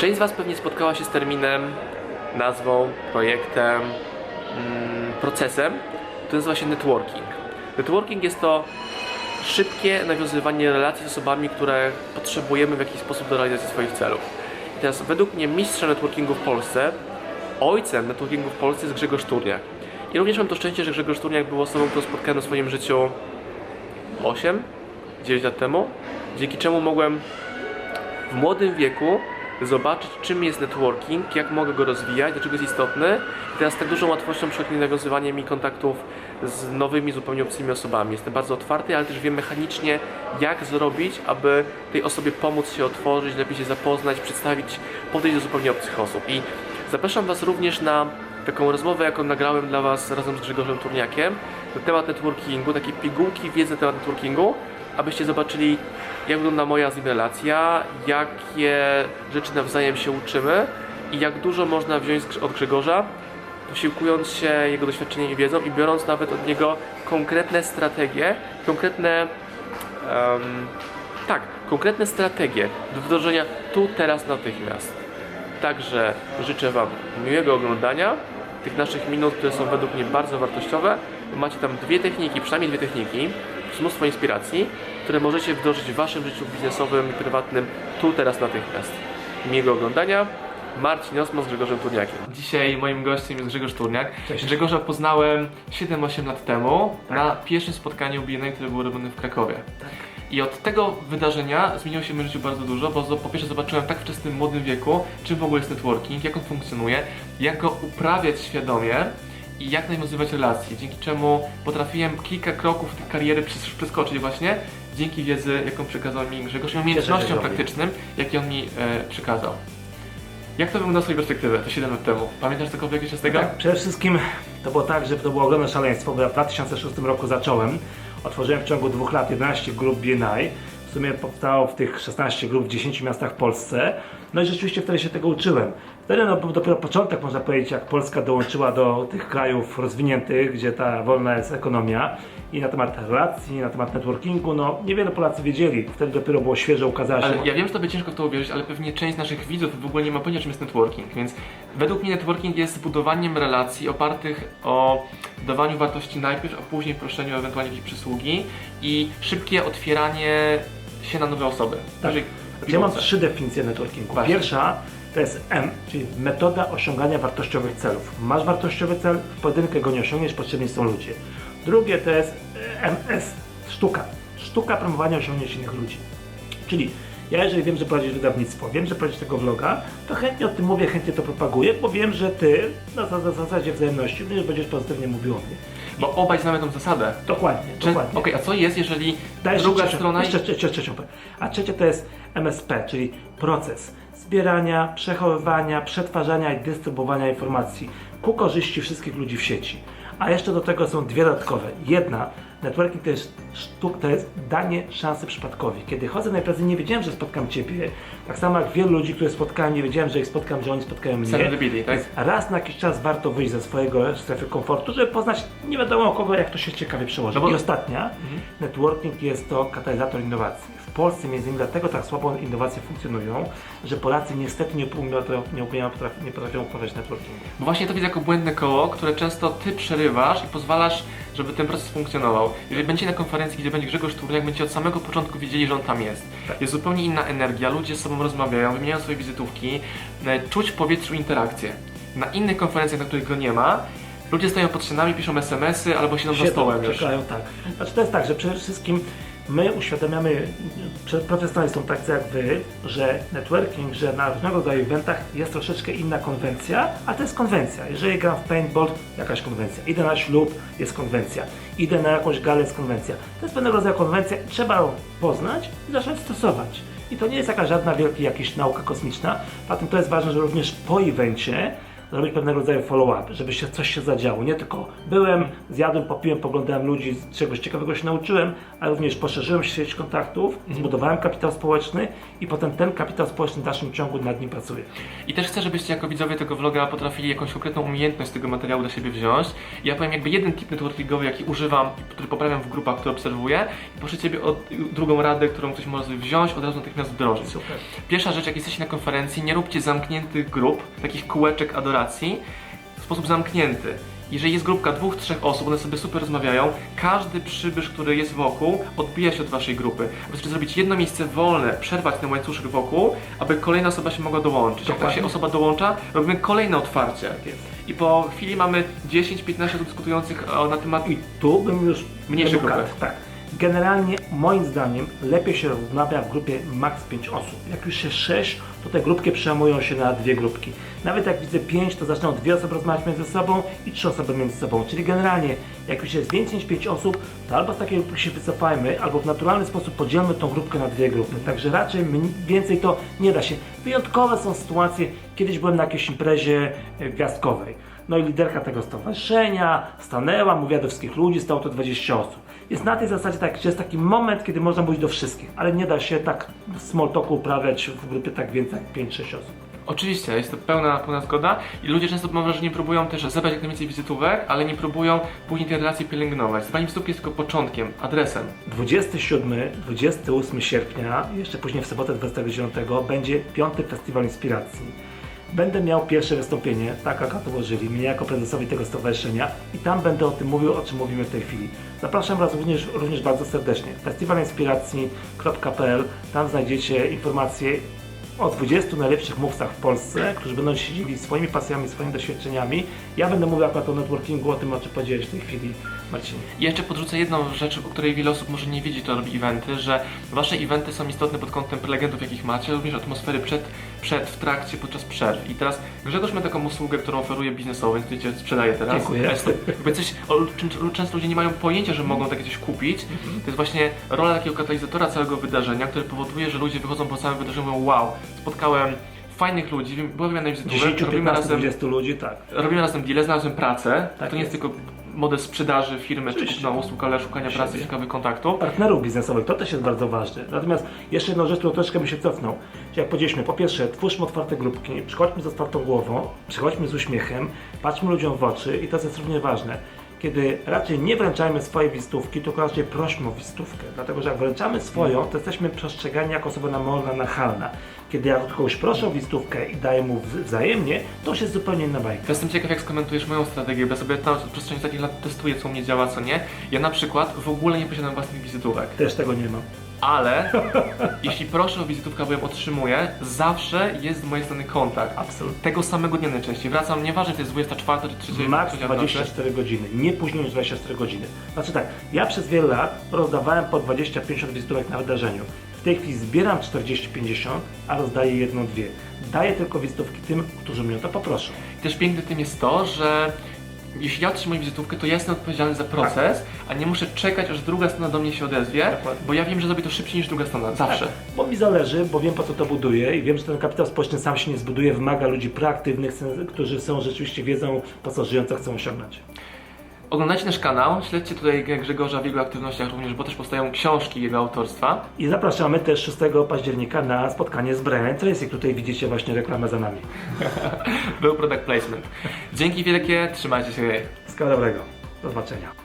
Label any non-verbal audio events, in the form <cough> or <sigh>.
Część z Was pewnie spotkała się z terminem, nazwą, projektem, mm, procesem, to nazywa się networking. Networking jest to szybkie nawiązywanie relacji z osobami, które potrzebujemy w jakiś sposób do realizacji swoich celów. I teraz według mnie mistrzem networkingu w Polsce, ojcem networkingu w Polsce jest Grzegorz Turniak. I również mam to szczęście, że Grzegorz Turniak był osobą, którą spotkałem w swoim życiu 8, 9 lat temu, dzięki czemu mogłem w młodym wieku zobaczyć, czym jest networking, jak mogę go rozwijać, dlaczego jest istotny. I teraz z tak dużą łatwością przychodzi nawiązywanie mi kontaktów z nowymi, zupełnie obcymi osobami. Jestem bardzo otwarty, ale też wiem mechanicznie, jak zrobić, aby tej osobie pomóc się otworzyć, lepiej się zapoznać, przedstawić, podejść do zupełnie obcych osób. I zapraszam Was również na taką rozmowę, jaką nagrałem dla Was razem z Grzegorzem Turniakiem na temat networkingu, takie pigułki wiedzy na temat networkingu, abyście zobaczyli, jak wygląda moja z relacja, jakie rzeczy nawzajem się uczymy i jak dużo można wziąć od Grzegorza, posiłkując się jego doświadczeniem i wiedzą i biorąc nawet od niego konkretne strategie, konkretne em, tak, konkretne strategie do wdrożenia tu, teraz, natychmiast. Także życzę Wam miłego oglądania tych naszych minut, które są według mnie bardzo wartościowe. Macie tam dwie techniki, przynajmniej dwie techniki, mnóstwo inspiracji, które możecie wdrożyć w Waszym życiu biznesowym i prywatnym tu, teraz, natychmiast. Miłego oglądania. Marcin Osman z Grzegorzem Turniakiem. Dzisiaj moim gościem jest Grzegorz Turniak. Cześć. Grzegorza poznałem 7-8 lat temu na pierwszym spotkaniu BNA, które było robione w Krakowie. I od tego wydarzenia zmieniło się w moim życiu bardzo dużo, bo po pierwsze zobaczyłem w tak wczesnym młodym wieku, czym w ogóle jest networking, jak on funkcjonuje, jak go uprawiać świadomie i jak nawiązywać relacje, dzięki czemu potrafiłem kilka kroków tej kariery przes- przeskoczyć właśnie dzięki wiedzy, jaką przekazał mi Grzegorz i umiejętnościom Cieszę się, praktycznym, jakie on mi e, przekazał. Jak to wygląda z twojej perspektywy, to 7 lat temu? Pamiętasz cokolwiek jeszcze z tego? Tak, przede wszystkim to było tak, że to było ogromne szaleństwo, bo ja w 2006 roku zacząłem. Otworzyłem w ciągu dwóch lat 11 grup BNI. W sumie powstało w tych 16 grup w 10 miastach w Polsce. No i rzeczywiście wtedy się tego uczyłem. Wtedy no, był dopiero początek, można powiedzieć, jak Polska dołączyła do tych krajów rozwiniętych, gdzie ta wolna jest ekonomia. I na temat relacji, na temat networkingu, no niewiele Polacy wiedzieli. Wtedy dopiero było świeże, ukazała się. Ale ja wiem, że to będzie ciężko w to uwierzyć, ale pewnie część naszych widzów w ogóle nie ma pojęcia, czym jest networking, więc według mnie networking jest budowaniem relacji opartych o dawaniu wartości najpierw, a później proszeniu o ewentualnie jakieś przysługi i szybkie otwieranie się na nowe osoby. Tak. Jeżeli- Ja mam trzy definicje networkingu. Właśnie. Pierwsza to jest M, czyli metoda osiągania wartościowych celów. Masz wartościowy cel, w pojedynkę go nie osiągniesz, potrzebni są ludzie. Drugie to jest e, MS, sztuka. Sztuka promowania osiągnięć innych ludzi. Czyli ja jeżeli wiem, że prowadzisz wydawnictwo, wiem, że prowadzisz tego vloga, to chętnie o tym mówię, chętnie to propaguję, bo wiem, że ty na, za- za- zasadzie wzajemności będziesz pozytywnie mówił o mnie. Bo obaj znamy tą zasadę. Dokładnie, Czy, dokładnie. Okej, a co jest, jeżeli Dajesz druga trzecią, strona... Jeszcze, jeszcze, jeszcze powiem. A trzecia to jest MSP, czyli proces zbierania, przechowywania, przetwarzania i dystrybuowania informacji ku korzyści wszystkich ludzi w sieci. A jeszcze do tego są dwie dodatkowe. Jedna, networking to jest sztuk, to jest danie szansy przypadkowi. Kiedy chodzę na nie wiedziałem, że spotkam Ciebie. Tak samo jak wielu ludzi, których spotkałem, nie wiedziałem, że ich spotkam, że oni spotkają mnie. Serendipity, tak? Więc raz na jakiś czas warto wyjść ze swojego strefy komfortu, żeby poznać nie wiadomo kogo, jak to się ciekawie przełoży. No bo- I ostatnia, networking jest to katalizator innowacji. W Polsce między innymi dlatego tak słabo innowacje funkcjonują, że Polacy niestety nie, umieją, nie, umieją, nie potrafią uprawiać networkingu. Bo właśnie to widzę jako błędne koło, które często ty przerywasz i pozwalasz, żeby ten proces funkcjonował. Jeżeli będziecie na konferencji, gdzie będzie Grzegorz Turniak, będziecie od samego początku wiedzieli, że on tam jest. Tak. Jest zupełnie inna energia, ludzie z sobą rozmawiają, wymieniają swoje wizytówki, e, czuć w powietrzu interakcję. Na innych konferencjach, na których go nie ma, ludzie stoją pod ścianami, piszą smsy albo siedzą za stołem już. czekają, tak. Znaczy to jest tak, że przede wszystkim my uświadamiamy profesjonalistom tacy jak wy, że networking, że na różnego rodzaju eventach jest troszeczkę inna konwencja, a to jest konwencja. Jeżeli gram w paintball, jakaś konwencja. Idę na ślub, jest konwencja. Idę na jakąś galę, jest konwencja. To jest pewnego rodzaju konwencja i trzeba ją poznać i zacząć stosować. I to nie jest jakaś żadna wielka jakaś nauka kosmiczna. Poza tym to jest ważne, że również po evencie zrobić pewnego rodzaju follow-up, żeby się coś się zadziało. Nie tylko byłem, zjadłem, popiłem, poglądałem ludzi, czegoś ciekawego się nauczyłem, ale również poszerzyłem sieć kontaktów, zbudowałem kapitał społeczny i potem ten kapitał społeczny w dalszym ciągu nad nim pracuję. I też chcę, żebyście jako widzowie tego vloga potrafili jakąś konkretną umiejętność z tego materiału dla siebie wziąć. Ja powiem jakby jeden tip networkingowy, jaki używam, który poprawiam w grupach, które obserwuję. I proszę Ciebie o drugą radę, którą ktoś może wziąć, od razu natychmiast wdrożyć. Super. Pierwsza rzecz, jak jesteście na konferencji, nie róbcie zamkniętych grup, takich kółeczek adoracji w sposób zamknięty. Jeżeli jest grupka dwóch, trzech osób, one sobie super rozmawiają, każdy przybysz, który jest wokół, odbija się od waszej grupy. Wystarczy zrobić jedno miejsce wolne, przerwać ten łańcuszek wokół, aby kolejna osoba się mogła dołączyć. Jak ta się osoba dołącza, robimy kolejne otwarcie. I po chwili mamy 10-15 osób dyskutujących o, na temat I tu bym już Mniejsze robił grupy. Tak. Generalnie moim zdaniem lepiej się rozmawia w grupie max 5 osób. Jak już jest 6, to te grupki przełamują się na dwie grupki. Nawet jak widzę 5, to zaczną dwie osoby rozmawiać między sobą i trzy osoby między sobą. Czyli generalnie, jak już jest więcej niż 5 osób, to albo z takiej grupy się wycofajmy, albo w naturalny sposób podzielmy tą grupkę na dwie grupy. Także raczej więcej to nie da się. Wyjątkowe są sytuacje, kiedyś byłem na jakiejś imprezie e, gwiazdkowej. No i liderka tego stowarzyszenia stanęła, mówiła do wszystkich ludzi, stało to 20 osób. Jest na tej zasadzie tak, że jest taki moment, kiedy można mówić do wszystkich, ale nie da się tak small talku uprawiać w grupie tak więcej jak 5-6 osób. Oczywiście, jest to pełna, pełna zgoda i ludzie często mam wrażenie próbują też zebrać jak najwięcej wizytówek, ale nie próbują później tej relacji pielęgnować. Zebranie wizytówki jest tylko początkiem, adresem. 27-28 sierpnia, jeszcze później w sobotę 29 będzie piąty Festiwal Inspiracji. Będę miał pierwsze wystąpienie, tak jak to ułożyli, mnie jako prezesowi tego stowarzyszenia i tam będę o tym mówił, o czym mówimy w tej chwili. Zapraszam Was również, również bardzo serdecznie. festiwalinspiracji.pl, tam znajdziecie informacje o 20 najlepszych mówcach w Polsce, którzy będą się dzielili swoimi pasjami, swoimi doświadczeniami. Ja będę mówił akurat o networkingu, o tym, o czym powiedziałeś w tej chwili, Marcinie. I jeszcze podrzucę jedną rzecz, o której wiele osób może nie wiedzie, to robi eventy, że wasze eventy są istotne pod kątem prelegentów, jakich macie, również atmosfery przed, przed, w trakcie, podczas przerw. I teraz Grzegorz ma taką usługę, którą oferuje biznesowo, więc tutaj cię sprzedaję teraz. Dziękuję. A Jest to jakby coś, o czym często ludzie nie mają pojęcia, że mogą takie coś kupić. To jest właśnie rola takiego katalizatora całego wydarzenia, który powoduje, że ludzie wychodzą po całym wydarzeniu i mówią wow, spotkałem fajnych ludzi, była wymiana wizytówek, 10, robimy 15, razem 20 ludzi, tak. Robimy razem deal, znalazłem pracę. Tak to nie jest jest. tylko model sprzedaży firmy czy Oczywiście. kupna usług, ale szukania pracy, Siebie. ciekawych kontaktów. partnerów biznesowych, to też jest bardzo ważne. Natomiast jeszcze jedną rzecz, którą troszkę bym się cofnął. Jak powiedzieliśmy, po pierwsze, twórzmy otwarte grupki, przychodźmy z otwartą głową, przychodźmy z uśmiechem, patrzmy ludziom w oczy i to jest również ważne. Kiedy raczej nie wręczajmy swojej wizytówki, tylko raczej prośmy o wizytówkę. Dlatego, że jak wręczamy swoją, to jesteśmy postrzegani jako osoba namolna, nachalna. Kiedy ja kogoś proszę o wizytówkę i daję mu wz- wzajemnie, to już jest zupełnie inna bajka. Jestem ciekaw, jak skomentujesz moją strategię, bo ja sobie na przestrzeni takich lat testuję, co u mnie działa, co nie. Ja na przykład w ogóle nie posiadam własnych wizytówek, Też tego nie mam. Ale <laughs> jeśli proszę o wizytówkę, bo ją otrzymuję, zawsze jest z mojej strony kontakt. Absolutnie. Tego samego dnia najczęściej. Wracam, nieważne, czy to jest 24 czy 3 Max 24 godziny, nie później niż 24 godziny. Znaczy tak, ja przez wiele lat rozdawałem po 20-50 wizytówek na wydarzeniu. W tej chwili zbieram 40-50, a rozdaję jedną, dwie. Daję tylko wizytówki tym, którzy mnie o to poproszą. I też piękne tym jest to, że jeśli ja otrzymuję wizytówkę, to ja jestem odpowiedzialny za proces, a nie muszę czekać, aż druga strona do mnie się odezwie, Dokładnie. bo ja wiem, że zrobię to szybciej niż druga strona. Zawsze. Tak, bo mi zależy, bo wiem po co to buduję i wiem, że ten kapitał społeczny sam się nie zbuduje, wymaga ludzi proaktywnych, którzy są rzeczywiście wiedzą po co żyją, co chcą osiągnąć. Oglądajcie nasz kanał, śledźcie tutaj Grzegorza w jego aktywnościach również, bo też powstają książki jego autorstwa. I zapraszamy też 6 października na spotkanie z Brian Tracy, jak tutaj widzicie właśnie reklamę za nami. <laughs> Był product placement. Dzięki wielkie, trzymajcie się. Wszystkiego dobrego. Do zobaczenia.